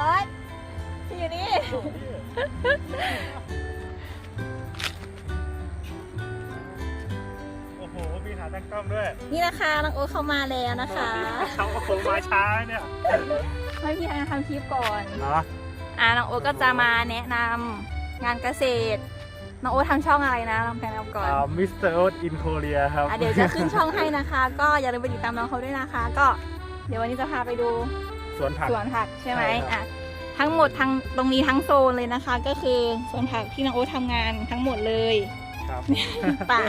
โอ๊ยพี่อยู่นี่ โอ้โห มีขาตั้งกล้องด้วยนี่นะคะน้องโอ๊ตเข้ามาแล้วนะคะ เขาโอ้โหมาช้าเนี่ยให้พี่แอนทำคลิปก่อนเนาะอ่าน้องโอ๊ตก็จะมาแนะนำงานเกษตร น้องโอ๊ตทำช่องอะไรนะลองแนะนำก่อนอ่ามิสเตอร์โอ๊ตอินโคเรียครับ อะเดี๋ยวจะขึ้นช่องให้นะคะ ก็อย่าลืมไปติดตามน้องเขาด้วยนะคะ ก็เดี๋ยววันนี้จะพาไปดู สวนผักสวนผักใช่ไหมใช่ครับอะทั้งหมดทั้งตรงนี้ทั้งโซนเลยนะคะ ก็คือสวนผักที่น้องโอ๊ตทำงานทั้งหมดเลยครับป่า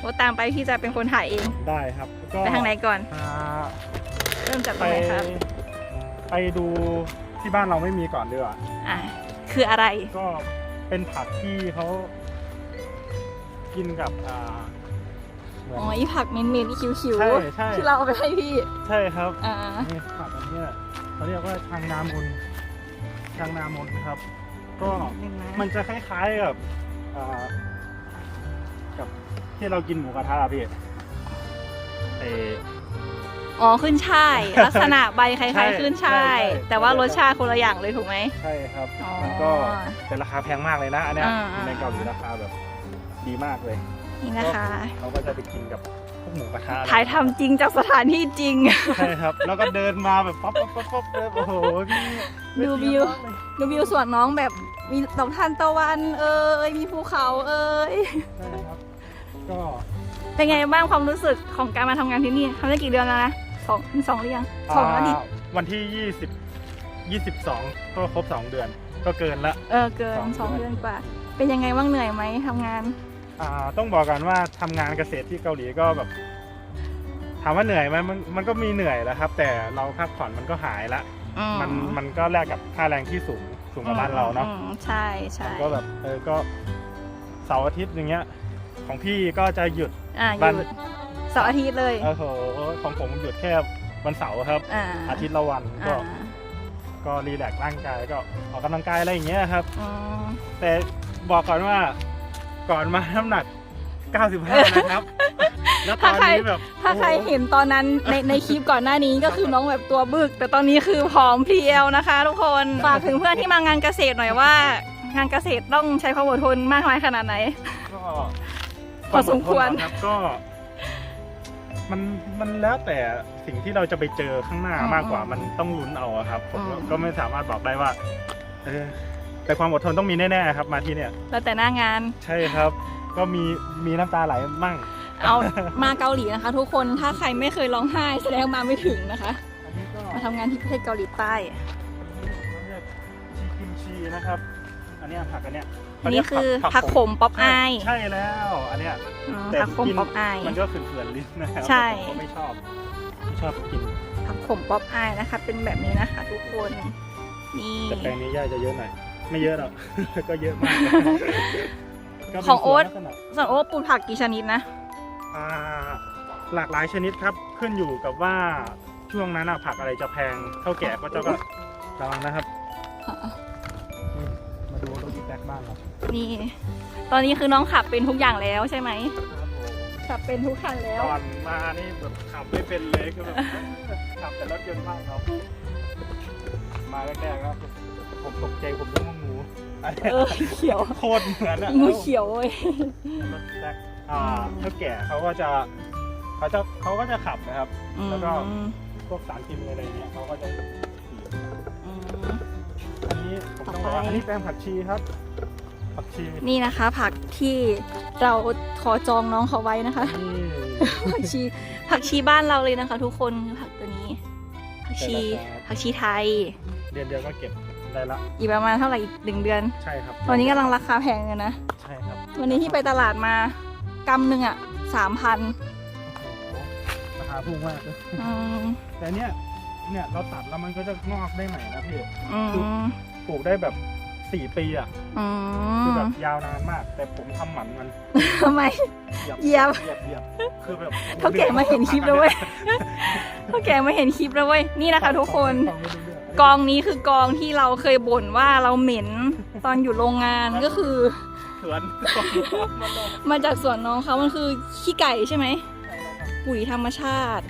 โอ๊ตตามไปพี่จะเป็นคนถ่ายเองได้ครับก็ไปทางไหนก่อนอ่าเริ่มจากตไปรงไหนครับ ไปดูที่บ้านเราไม่มีก่อนดีกว่าอะคืออะไรก็เป็นผักที่เขากินกับอ่าเหมือนอ๋ออีผักเม็นเม็นๆอีคิวคิวใช่ใช่ที่เราเอาไปให้พี่ ใช่ครับอ่านี่ผักอันเนี้ย เขาเรียกว่าชางนามุนชางนามุนครับ ก็หนึ่งนะมันจะคล้ายๆกับอ่ากับที่เรากินหมูกระทะอะพี่เอออ๋อขึ้นช่ายลักษณะใบคใช่ล้ายๆขึ้นช่ายใช่ใช่แต่ว่ารสชาติคนละอย่างเลยถูกไหมใช่ครับอ๋อมันก็เป็นราคาแพงมากเลยนะอันเนี้ยอ่าอ่าในเกาหลีราคาแบบดีมากเลยนี่นะคะเขาก็จะไปกินกับ พวกหมูกระทะถ่ายทำจริงจากสถานที่จริง ใช่ครับ แล้วก็เดินมาแบบป๊อปป๊อปป๊อปป๊อปเลยโอ้โหพี่ดูวิว ดูวิวสวนน้องแบบมีดอกทานตะวัน เอ้ยมีภูเขาเอ้ยใช่ครับ ก็เป็นไงบ้างความรู้สึกของการมาทำงานที่นี่ทำได้กี่เดือนแล้วนะสองสองหรือยังสองแล้วดิาวันที่ยี่สิบยี่สิบสองก็ครบสองเดือน ก็เกินละ เออเกินสองสองเดืเดืออนนกว่า เป็นยังไงบ้างเหนื่อยไหมทำงาน อ่าต้องบอกกันว่าทำงานเกษตรที่เกาหลีก็แบบถามว่าเหนื่อยไหมมันมันก็มีเหนื่อยแหล้วครับ แต่เราพักผ่อนมันก็หายละ อืมันมันก็แลกกับค่าแรงที่สูงสูงกว่าบ้านเราเนาะอืมใช่ใช่ก็แบบเออก็เสาร์อาทิตย์อย่างเงี้ย ของพี่ก็จะหยุด อ่าหวันยุดเสาร์อาทิตย์เลยโอ้โหของผมหยุดแค่วันเสาร์ครับ อ่าอาทิตย์ละวันก็ อ่าก็รีแลกซ์ร่างกายก็ออกกำลังกายอะไรอย่างเงี้ยครับ อืมแต่บอกก่อนว่า ก่อนมาน้ำหนัก 95 นะครับ แล้วตอนนี้แบบถ้าใครโอ้โห เห็นตอนนั้นในในคลิปก่อนหน้านี้ก็คือน้องแบบตัวบึก แต่ตอนนี้คือผอมเพรียวนะคะ ทุกคนฝากถึงเพื่อนที่มางานเกษตรหน่อยว่า งานเกษตรต้องใช้ความอดทนมากน้อยขนาดไหน ก็พอสมควร ครับก็ มันมันแล้วแต่สิ่งที่เราจะไปเจอข้างหน้ามากกว่า มันต้องลุ้นเอาอะครับ ผมก็ก็ไม่สามารถบอกได้ว่า เออ แต่ความอดทนต้องมีแน่ๆครับมาที่เนี่ย แล้วแต่หน้างาน ใช่ครับ ก็มีมีน้ำตาไหลมั่ง เอามาเกาหลีนะคะ ทุกคน ถ้าใครไม่เคยร้องไห้แสดงมาไม่ถึงนะคะ อันนี้ก็มาทำงานที่ประเทศเกาหลีใต้ เขาเรียกชีกิมชีนะครับ อันเนี้ยผักอันเนี้ยอันนี้คือผักขมป๊อปอายใช่แล้ว อันเนี้ยอืมแต่ผักขมกินป๊อปอาย มันก็ขืนๆลิ้นนะครับใช่ ผมก็ไม่ชอบไม่ชอบกิน ผักขมป๊อปอายนะคะ เป็นแบบนี้นะคะ ทุกคน นี่ แต่แปลงนี้ย่าจะเยอะหน่อย ไม่เยอะหรอก ก็เยอะมากก็เป็นของโอ๊ต สวนลักษณะส่วนโอ๊ตปลูกผักกี่ชนิดนะ อ่าหลากหลายชนิดครับขึ้นอยู่กับว่าช่วงนั้นอะผักอะไรจะแพงเท่าแก่ก็จะก็ระวังนะครับนี่มาดูรถอีแท็กบ้านเรานี่ ตอนนี้คือน้องขับเป็นทุกอย่างแล้วใช่ไหมครับผมขับเป็นทุกคันแล้วก่อนมานี่แบบขับไม่เป็นเลยคือแบบขับแต่รถยนต์บ้านเรามาแรกๆครับผมตกใจผมนึกว่างูอัน เนี้ยเออเขียวโคตรเหมือนอะงูเขียวเว้ยรถแท็กอ่าเท่าแก่เขาก็จะเขาจะเขาก็จะขับนะครับ แล้วก็อืมพวกสารเคมีอะไรเงี้ยเขาก็จะขี่อืม อันนี้ผมต้องต่บออกไปว่าอันนี้แปลงผักชีครับ ผักชีนี่นะคะ ผักที่เราขอจองน้องเขาไว้นะคะ นี่ผักชีผักชีบ้านเราเลยนะคะ ทุกคนคือผักตัวนี้ ผักชีผักชีไทย เดือนเดียวก็เก็บ ได้ละ อีกประมาณเท่าไหร่อีกหนึ่งเดือน ใช่ครับตอนนี้กำลังราคาแพงเลยนะ ใช่ครับวันนี้ที่ไปตลาดมากำหนึ่งอะสามพันโอ้โหราคาพุ่งมากเลยอืมแต่เนี้ยเนี่ยเราตัดแล้วมันก็จะงอกได้ใหม่นะพี่อืมปลูกได้แบบสี่ปีอะอืคือมแบบยาวนานมาก แต่ผมทำหมันมันทำไมเหยียบเหยียบเหยียบเหยียบคือแบบเท่าแก่มาเห็นคลิปแล้วเว้ยเท่าแก่มาเห็นคลิปแล้วเว้ยนี่นะคะทุกคน ฟังไม่รู้เรื่องกองนี้คือกองที่เราเคยบ่นว่าเราเหม็นตอนอยู่โรงงานก็คือเถือนมันลงมาจากสวนน้องเขามันคือขี้ไก่ใช่ไหมปุ๋ยธรรมชาติ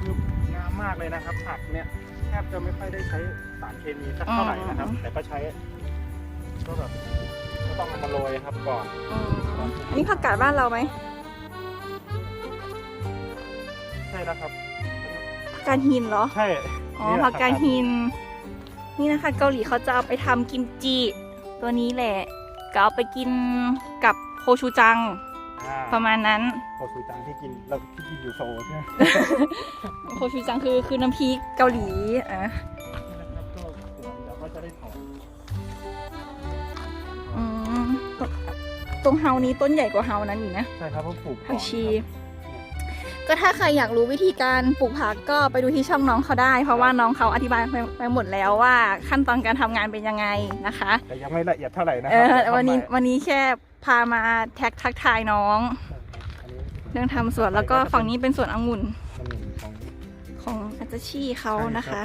คืองามมากเลยนะครับผักเนี่ยแททบจะไม่ค่อยได้ใช้สารเคมีสักเท่าไหร่นะครับอืมแต่ก็ใช้ก็แบบก็ต้องเอามาโรยครับก่อนอืมอันนี้ผักกาดบ้านเราไหมใช่แล้วครับผักกาดหินเหรอใช่ อ๋อนี่แหละผักกาดหิน นี่นะคะ เกาหลีเขาจะเอาไปทำกิมจิ ตัวนี้แหละ ก็เอาไปกินกับโคชูจัง อ่าประมาณนั้น โคชูจังที่กินเราที่กินอยู่โซลใช่ไหมโคชูจังคือคือน้ำพริกเกาหลีอะนี่นะครับก็สวนเราก็จะได้ถอนอืมตรงเฮานี้ต้นใหญ่กว่าเฮานั้นอีกนะ ใช่ครับเพราะปลูกผักชี ก่อนครับ ก็ถ้าใครอยากรู้วิธีการปลูกผักก็ไปดูที่ช่องน้องเขาได้ เพราะว่าน้องเขาอธิบายไปไปหมดแล้วว่าขั้นตอนการทำงานเป็นยังไงนะคะแต่ยังไม่ละเอียดเท่าไหร่นะคเอรัอเดี๋ยวันนี้ทำใหม่วันนี้แค่พามาแท็กทักทายน้องอันนี้เรื่องทำสวนแล้วก็ฝั่งนี้เป็นสวนองุ่นมันหนึ่งของของอาจารย์ชี่เขาใช่ครับนะคะ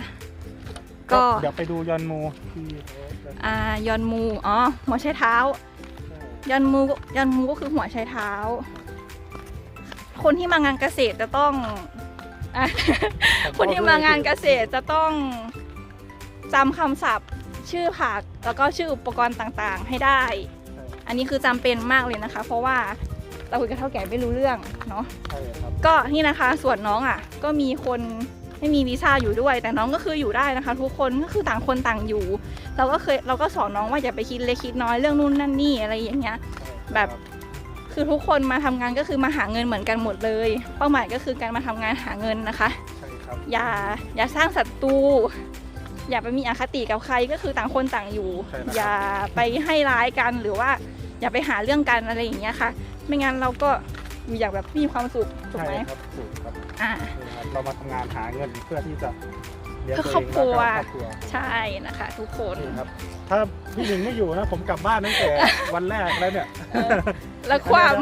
ก็ เดี๋ยวไปดูยอนมูที่เขาจะอ่ายอนมู อ๋อ หัวไชเท้า ยอนมูยอนมูก็คือหัวไชเท้า คนที่มางานเกษตรจะต้องอะคนที่มางานเกษตรจะต้องจำคำศัพท์ชื่อผักแล้วก็ชื่ออุปกรณ์ต่างๆให้ได้ อันนี้คือจำเป็นมากเลยนะคะ เพราะว่าเราคุยกับเท่าแก่ไม่รู้เรื่องเนาะ ใช่ครับก็นี่นะคะส่วนน้องอะ ก็มีคนไม่มีวีซ่าอยู่ด้วย แต่น้องก็คืออยู่ได้นะคะ ทุกคนก็คือต่างคนต่างอยู่ เราก็เคยเราก็สอนน้องว่าอย่าไปคิดเล็กคิดน้อยเรื่องนู่นนั่นนี่อะไรอย่างเงี้ย แบบ คือทุกคนมาทำงานก็คือมาหาเงินเหมือนกันหมดเลย เป้าหมายก็คือการมาทำงานหาเงินนะคะใช่ครับอย่าอย่าสร้างศัตรูอย่าไปมีอคติกับใครก็คือต่างคนต่างอยู่ใช่ครับอย่าไปให้ร้ายกันหรือว่า อย่าไปหาเรื่องกันอะไรอย่างเงี้ยค่ะ ไม่งั้นเราก็อยู่อย่างแบบมีความสุขถูกใช่ไหมครับถูกครับอ่านี่นะครับเรามาทำงานหาเงินเพื่อที่จะ เลี้ยงเพื่อตัวครอบเองครัวแล้วก็ครอบครัวใช่นะคะ ทุกคนนี่ครับถ้าพี่หนิงไม่อยู่นะผมกลับบ้านตั้งแต่วันแรกแล้วเนี่ยเออแล้วความ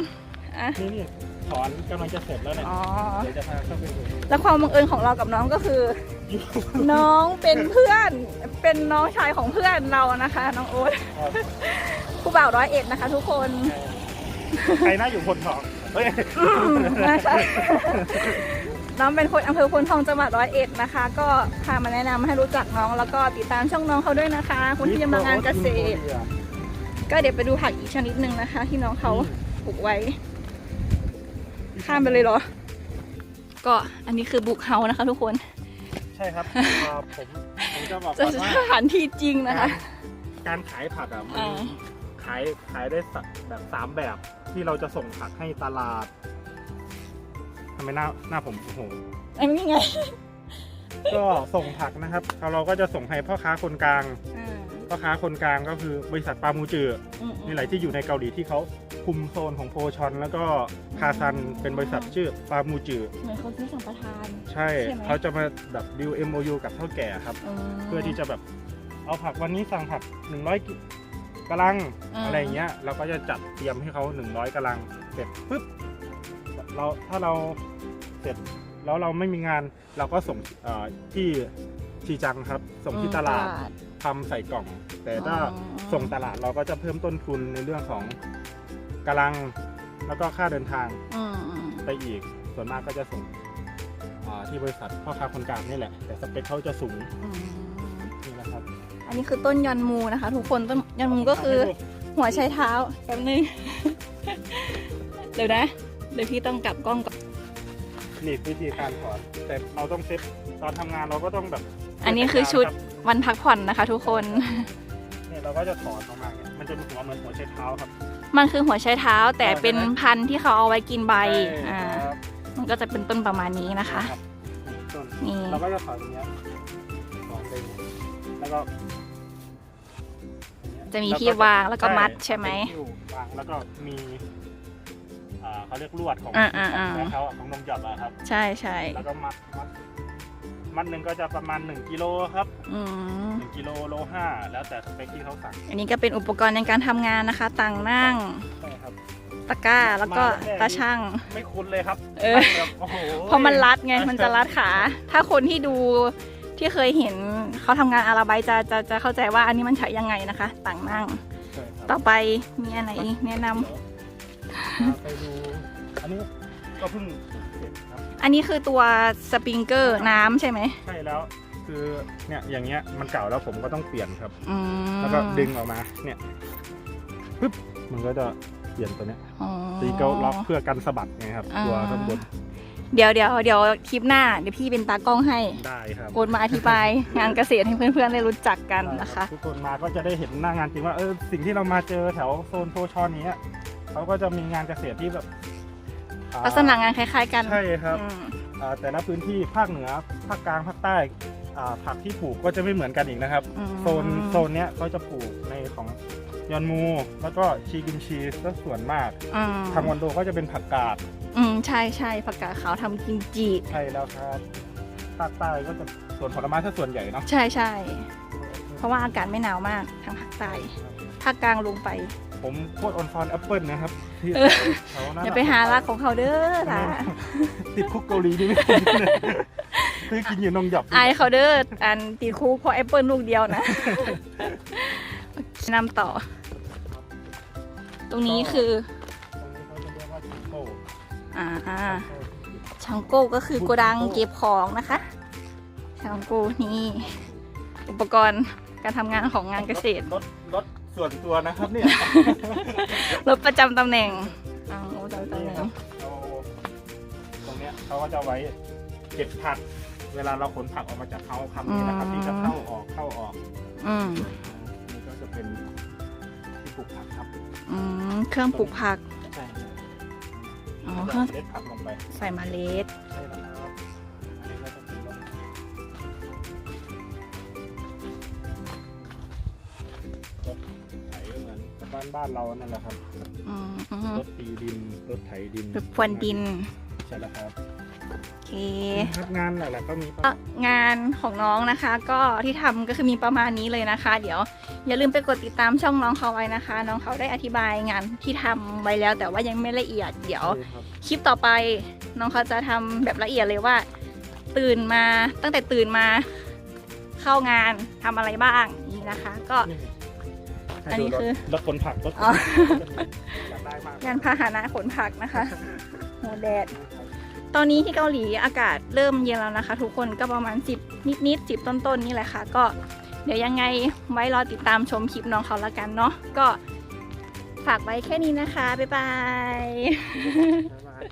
อะนี่นี่ถอนกำลังจะเสร็จแล้วเนี่ยอ๋อเดี๋ยวจะพาเข้าไปดูแล้วความบังเอิญของเรากับน้องก็คืออยู่น้องเป็นเพื่อนเป็นน้องชายของเพื่อนเรานะคะ น้องโอ๊ตครับผู้บ่าวร้อยเอ็ดนะคะ ทุกคนใครน่าอยู่พลทองเฮ้ย นะคะน้องเป็นคนอำเภอพลทองจังหวัดร้อยเอ็ดนะคะ ก็พามาแนะนำให้รู้จักน้อง แล้วก็ติดตามช่องน้องเขาด้วยนะคะ คนที่จะมางานเกษตร ก็เดี๋ยวไปดูผักอีกชนิดหนึ่งนะคะ ที่น้องเขาปลูกไว้ ข้ามไปเลยเหรอ ก็อันนี้คือบุกเฮานะคะ ทุกคน ใช่ครับเอ่อผมผมจะบอกจะก่อนว่าสถานที่จริงนะคะ การขายผักอะมันอ่าขายขายได้สักแบบสามแบบที่เราจะส่งผักให้ตลาด ทำไมหน้าหน้าผมโอ้โหอันนี้ไงก็ส่งผักนะครับเราก็จะส่งให้พ่อค้าคนกลาง อ่าพ่อค้าคนกลางก็คือบริษัทปามูจืออืมนี่แหละที่อยู่ในเกาหลีที่เขาคุมโซนของโพชอน แล้วก็คาซันเป็นบริษัทชื่อปามูจือ เหมือนเขาซื้อสัมปทาน ใช่ใช่ไหม เขาจะมาแบบดิว MOU กับเท่าแก่ครับมเพื่อที่จะแบบเอาผักวันนี้สั่งผัก 100กิกะลังอืมอะไรอย่างเงี้ยเราก็จะจัดเตรียมให้เขา100กะลังเสร็จปุ๊บ เราถ้าเราเสร็จแล้วเราไม่มีงานเราก็ส่งเอ่อที่ชีจังครับ ส่งที่ตลาดทำใส่กล่อง แต่ถ้าอ๋อ ส่งตลาดเราก็จะเพิ่มต้นทุนในเรื่องของกะลังแล้วก็ค่าเดินทางอืมอืมไปอีก ส่วนมากก็จะส่งอ่าที่บริษัทพ่อค้าคนกลางนี่แหละ แต่สเปคเขาจะสูงอืมนี่นะครับอันนี้คือต้นยอนมูนะคะ ทุกคนต้นยอนมูก็คือ หัวใช้เท้าแป๊บนึง เดี๋ยวนะ เดี๋ยวพี่ต้องกลับกล้องก่อนนี่วิธีการถอนแต่เราต้องเซ็ตตอนทำงานเราก็ต้องแบบอันนี้คือชุดรับวันพักผ่อนนะคะ ทุกคน เนี่ยเราก็จะถอนออกมาเนี่ยมันจะมีหัวเหมือนหัวใช้เท้าครับ มันคือหัวใช้เท้าแต่เป็นใช่ไหมพันธุ์ที่เขาเอาไว้กินใบใช่อ่าครับมันก็จะเป็นต้นประมาณนี้นะคะ รับต้นนี่ เราก็จะถอนอย่างเงี้ยถอนเลยแล้วก็จะมีที่วางแล้วก็มัดใช่ไหม เป็นที่วางแล้วก็มีอ่า เขาเรียกลวดของอ่าอ่าอ่า ของเขาอะของนมหยอดอะครับ ใช่ใช่แล้วก็มัดมัดมัดหนึ่งก็จะประมาณ 1กิโลครับอืม1กิโลโลห้าแล้วแต่สเปคที่เขาสั่งอันนี้ก็เป็นอุปกรณ์ในการทำงานนะคะ ต่างนั่ง ใช่ครับ ตะกร้า แล้วก็มาแรกๆตาช่าง ไม่คุ้นเลยครับเออ แบบโอ้โหเพราะมันรัดไง มันจะรัดขา ถ้าคนที่ดูที่เคยเห็นเขาทำงานอาราไบจะจะจะเข้าใจว่าอันนี้มันใช้ยังไงนะคะ ต่างนั่ง ใช่ครับต่อไปมีอันไหนอีกแนะนำเดี๋ยวพาไปดู อันนี้ก็เพิ่งเสร็จครับ อันนี้คือตัวสปริงเกอร์น้ำใช่ไหมใช่แล้วคือเนี่ยอย่างเงี้ยมันเก่าแล้วผมก็ต้องเปลี่ยนครับ อืมแล้วก็ดึงออกมาเนี่ยปึ๊บมันก็จะเปลี่ยนตัวเนี้ยอ๋อ ตีเกาล็อกเพื่อกันสะบัดไงครับ อ่า ตัวข้างบนเดี๋ยวเดี๋ยวเดี๋ยวคลิปหน้าเดี๋ยวพี่เป็นตากล้องให้ได้ครับโกนมาอธิบาย งานเกษตรให้เพื่อนๆได้รู้จักกันได้นะรัคะ บทุกคนมาก็จะได้เห็นหน้างานจริงว่าเออสิ่งที่เรามาเจอแถวโซนโพชอนนี้เขาก็จะมีงานเกษตรที่แบบ อ่าลักษณะงานคล้ายๆกันใช่ครับอืมอ่าแต่ละพื้นที่ภาคเหนือภาคกลางภาคใต้อ่าผักที่ปลูกก็จะไม่เหมือนกันอีกนะครับ อืมโซนโซนเนี้ยเขาจะปลูกในของยอนมู แล้วก็ชีกิมชีก็ส่วนมากอืมทางวันโดก็จะเป็นผักกาดอืมใช่ใช่ผักกาดขาวทำกิมจิใช่แล้วครับภาคใต้ก็จะส่วนผลไม้ถ้าส่วนใหญ่เนาะใช่ใช่เพราะว่าอากาศไม่หนาวมากทางภาคใต้ภาคกลางลงไป ผมโคตรออนฟอนแอปเปิลนะครับที่เออแถวนั้นอย่าไปหารักของเขาเด้อล่ะติดคุกเกาหลีนี่ไม่คือกินอยู่นงหยับอายเขาเด้ออันตีคูเพราะแอปเปิลลูกเดียวนะนำต่อ ตรงนี้คือตรงนี้เขาจะเรียกว่าชิโก้อ่าอ่าชังโก้ก็คือโกดังเก็บของนะคะชังโก้นี่อุปกรณ์การทำงานของงานเกษตรรถรถ ส่วนตัวนะครับเนี่ยรถประจำตำแหน่งอ๋อประจำตำแหน่งเอาตรงเนี้ยเขาก็จะไว้เก็บผัก เวลาเราขนผักออกมาจากเขาคำนี้นะครับที่จะเข้าออกเข้าออกอืมนี่ก็จะเป็นที่ปลูกผักครับอืมเครื่องปลูกผัก ใช่อ๋อแล้วเคก็รื่องเด็ดผักลงไป ใส่เมล็ดใช่แล้วครับ บ้านบ้านเรานั่นแหละครับอืมอืมรถตีดินรถไถดินรถพรวนดินใช่แล้วครับโอเคครับงานหลักๆก็มีก็งานของน้องนะคะ ก็ที่ทำก็คือมีประมาณนี้เลยนะคะ เดี๋ยวอย่าลืมไปกดติดตามช่องน้องเขาไว้นะคะ น้องเขาได้อธิบายงานที่ทำไว้แล้ว แต่ว่ายังไม่ละเอียดเดี๋ยวใช่ครับคลิปต่อไปน้องเขาจะทำแบบละเอียดเลยว่า ตื่นมาตั้งแต่ตื่นมาเข้างานทำอะไรบ้างนี่นะคะ ก็นี่ อันนี้คือรถขนผักรถขนอ๋ออยากได้มากงานพาหนะขนผักนะคะโหแดด ตอนนี้ที่เกาหลีอากาศเริ่มเย็นแล้วนะคะ ทุกคนก็ประมาณ 10 นิดๆ10 ต้นๆนี่แหละค่ะ ก็เดี๋ยวยังไงไว้รอติดตามชมคลิปน้องเขาละกันเนาะก็ฝากไว้แค่นี้นะคะ บ๊ายบายบ๊ายบาย